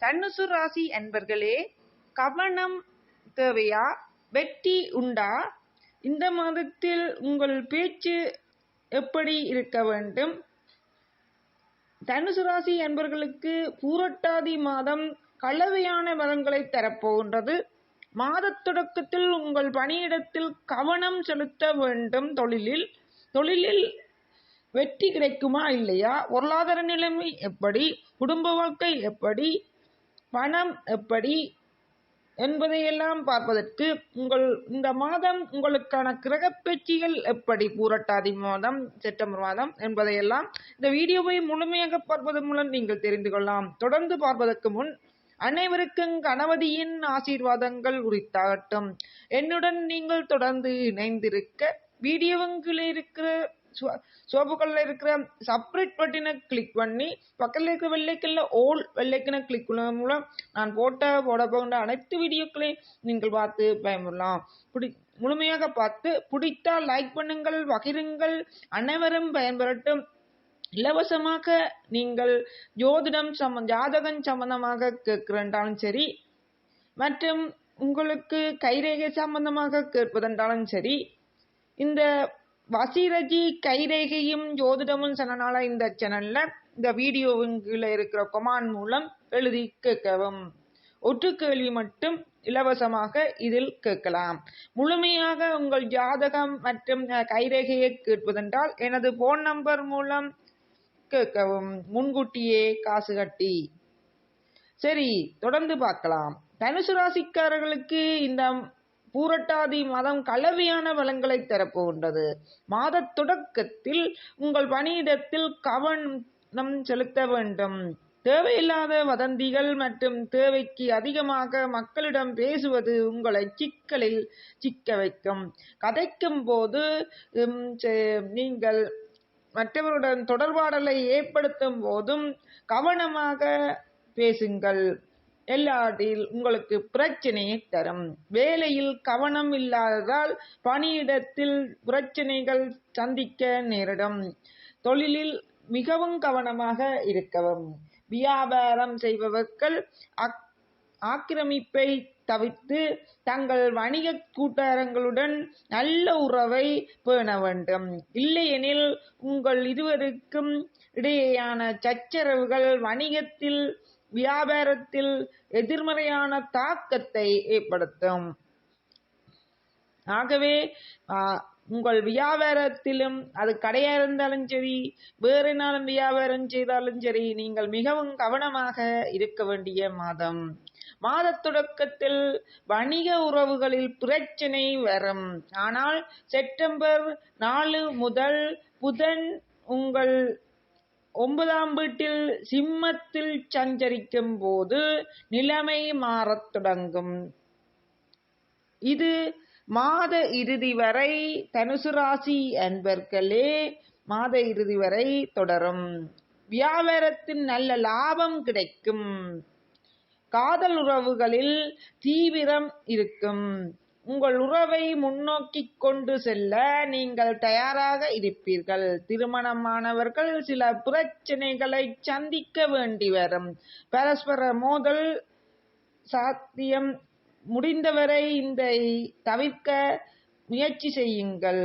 தனுசு ராசி அன்பர்களே கவனம் தேவையா? வெற்றி உண்டா? இந்த மாதத்தில் உங்கள் பேச்சு எப்படி இருக்க வேண்டும்? தனுசு ராசி அன்பர்களுக்கு பூரட்டாதி மாதம் கலவையான பலன்களை தரப்போகின்றது. மாதத் தொடக்கத்தில் உங்கள் பணியிடத்தில் கவனம் செலுத்த வேண்டும். தொழிலில் தொழிலில் வெற்றி கிடைக்குமா இல்லையா? பொருளாதார நிலைமை எப்படி? குடும்ப வாழ்க்கை எப்படி? பணம் எப்படி? என்பதையெல்லாம் பார்ப்பதற்கு உங்கள் இந்த மாதம் உங்களுக்கான கிரக பேச்சுகள் எப்படி? பூரட்டாதி மாதம் செப்டம்பர் மாதம் என்பதையெல்லாம் இந்த வீடியோவை முழுமையாக பார்ப்பதன் மூலம் நீங்கள் தெரிந்து கொள்ளலாம். தொடர்ந்து பார்ப்பதற்கு முன் அனைவருக்கும் கணபதியின் ஆசீர்வாதங்கள் உரித்தாகட்டும். என்னுடன் நீங்கள் தொடர்ந்து இணைந்திருக்க வீடியோங்களில் இருக்கிற சோப்புக்கல்ல இருக்கிற சப்ரேட் பட்டினை கிளிக் பண்ணி பக்கத்தில் இருக்கிற வெள்ளைக்கல்ல ஓல் வெள்ளைக்கனை கிளிக் பண்ணுவதன் மூலம் நான் போட்ட போட போகின்ற அனைத்து வீடியோக்களையும் நீங்கள் பார்த்து பயன்படலாம். பிடி முழுமையாக பார்த்து பிடித்தால் லைக் பண்ணுங்கள் பகிருங்கள் அனைவரும் பயன்பெறட்டும். இலவசமாக நீங்கள் ஜோதிடம் சம்ம ஜாதகம் சம்பந்தமாக கேட்கிறென்றாலும் சரி மற்றும் உங்களுக்கு கைரேகை சம்பந்தமாக கேட்பதென்றாலும் சரி இந்த வசிரஜி கைரேகையும் ஜோதிடமும் சொன்னனால இந்த சேனல்ல இந்த வீடியோவின் இருக்கிற கொமான் மூலம் எழுதி கேட்கவும். ஒற்று கேள்வி மட்டும் இலவசமாக இதில் கேட்கலாம். முழுமையாக உங்கள் ஜாதகம் மற்றும் கைரேகையை கேட்பதென்றால் எனது போன் நம்பர் மூலம் கேட்கவும். முன்கூட்டியே காசு கட்டி. சரி தொடர்ந்து பார்க்கலாம். தனுசு ராசிக்காரர்களுக்கு இந்த பூரட்டாதி மாதம் கலவையான பலன்களை தரப்போகின்றது. மாத தொடக்கத்தில் உங்கள் பணியிடத்தில் கவனம் செலுத்த வேண்டும். தேவையில்லாத வதந்திகள் மற்றும் தேவைக்கு அதிகமாக மக்களிடம் பேசுவது உங்களை சிக்கலில் சிக்க வைக்கும். கதைக்கும் போது நீங்கள் மற்றவருடன் தொடர்பாடலை ஏற்படுத்தும் போதும் கவனமாக பேசுங்கள். எல்லாத்தில் உங்களுக்கு பிரச்சனையை தரும். வேலையில் கவனம் இல்லாததால் பணியிடத்தில் பிரச்சனைகள் சந்திக்க நேரிடும். தொழிலில் மிகவும் கவனமாக இருக்கவும். வியாபாரம் செய்பவர்கள் ஆக்கிரமிப்பை தவிர்த்து தங்கள் வணிக கூட்டாரங்களுடன் நல்ல உறவை பேண வேண்டும். இல்லையெனில் உங்கள் இருவருக்கும் இடையேயான சச்சரவுகள் வணிகத்தில் வியாபாரத்தில் எதிர்மறையான தாக்கத்தை ஏற்படுத்தும். ஆகவே உங்கள் வியாபாரத்திலும் அது கடையா இருந்தாலும் சரி வேறு நாளும் வியாபாரம் செய்தாலும் சரி நீங்கள் மிகவும் கவனமாக இருக்க வேண்டிய மாதம். மாத தொடக்கத்தில் வணிக உறவுகளில் பிரச்சனை வரும். ஆனால் செப்டம்பர் நாலு முதல் புதன் உங்கள் ஒன்பதாம் வீட்டில் சிம்மத்தில் சஞ்சரிக்கும் போது நிலைமை மாறத் தொடங்கும். இது மாத இறுதி வரை தனுசு ராசி அன்பர்களே மாத இறுதி வரை தொடரும். வியாபாரத்தின் நல்ல லாபம் கிடைக்கும். காதல் உறவுகளில் தீவிரம் இருக்கும். உங்கள் உறவை முன்னோக்கி கொண்டு செல்ல நீங்கள் தயாராக இருப்பீர்கள். திருமணமானவர்கள் சில பிரச்சனைகளை சந்திக்க வேண்டி வரும். பரஸ்பர மோதல் சாத்தியம் முடிந்தவரை இந்த தவிர்க்க முயற்சி செய்யுங்கள்.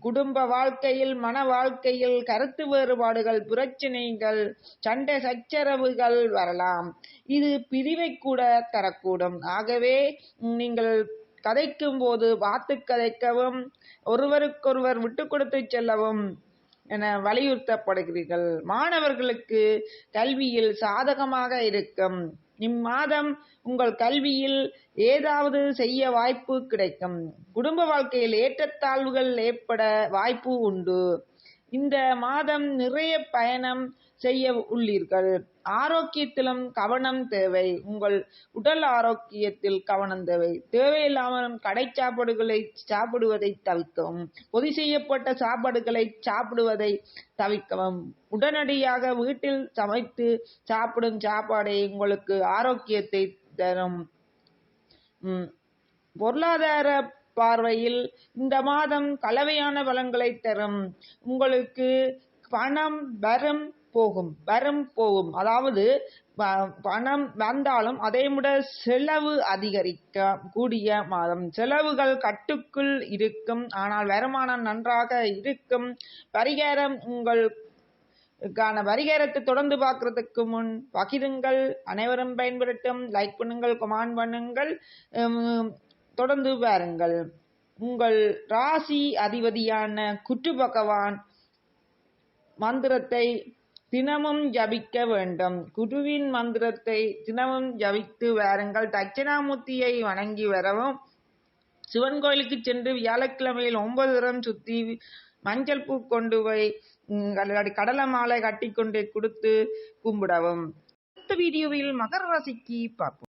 குடும்ப வாழ்க்கையில் மன வாழ்க்கையில் கருத்து வேறுபாடுகள் பிரச்சனைகள் சண்டை சச்சரவுகள் வரலாம். இது பிரிவை கூட தரக்கூடும். ஆகவே நீங்கள் கதைக்கும் போது பார்த்து கதைக்கவும் ஒருவருக்கொருவர் விட்டு கொடுத்து செல்லவும் என வலியுறுத்தப்படுகிறீர்கள். மாணவர்களுக்கு கல்வியில் சாதகமாக இருக்கும். இம்மாதம் உங்கள் கல்வியில் ஏதாவது செய்ய வாய்ப்பு கிடைக்கும். குடும்ப வாழ்க்கையில் ஏற்றத்தாழ்வுகள் ஏற்பட வாய்ப்பு உண்டு. இந்த மாதம் நிறைய பயணம் செய்ய உள்ளீர்கள். ஆரோக்கியத்திலும் கவனம் தேவை. உங்கள் உடல் ஆரோக்கியத்தில் கவனம் தேவை. தேவையில்லாமல் கடை சாப்பாடுகளை சாப்பிடுவதை தவிர்க்கவும். பொதி செய்யப்பட்ட சாப்பாடுகளை சாப்பிடுவதை தவிர்க்கவும். உடனடியாக வீட்டில் சமைத்து சாப்பிடும் சாப்பாடை உங்களுக்கு ஆரோக்கியத்தை தரும். பொருளாதார பார்வையில் இந்த மாதம் கலவையான பலன்களை தரும். உங்களுக்கு பணம் வரும் போகும் வரும் போகும். அதாவது ப- பணம் வந்தாலும் அதை விட செலவு அதிகரிக்க கூடிய மாதம். செலவுகள் கட்டுக்குள் இருக்கும். ஆனால் வருமானம் நன்றாக இருக்கும். பரிகாரம் உங்கள் கான பரிகாரத்தை தொடர்ந்து பார்க்கறதுக்கு முன் பகிருங்கள். அனைவரும் பயன்படுத்தும். லைக் பண்ணுங்கள் கமெண்ட் பண்ணுங்கள். தொடர்ந்து பாருங்கள். உங்கள் ராசி அதிபதியான குற்று பகவான் மந்திரத்தை தினமும் ஜபிக்க வேண்டும். குருவின் மந்திரத்தை தினமும் ஜபித்து வாருங்கள். தட்சிணாமூர்த்தியை வணங்கி வரவும். சிவன் கோயிலுக்கு சென்று வியாழக்கிழமையில் ஒன்பது தரம் சுத்தி மஞ்சள் பூ கொண்டு போய் ம், கடலை மாலை கட்டி கொண்டு கொடுத்து கும்பிடவும். அடுத்த வீடியோவில் மகர ராசிக்கு பார்ப்போம்.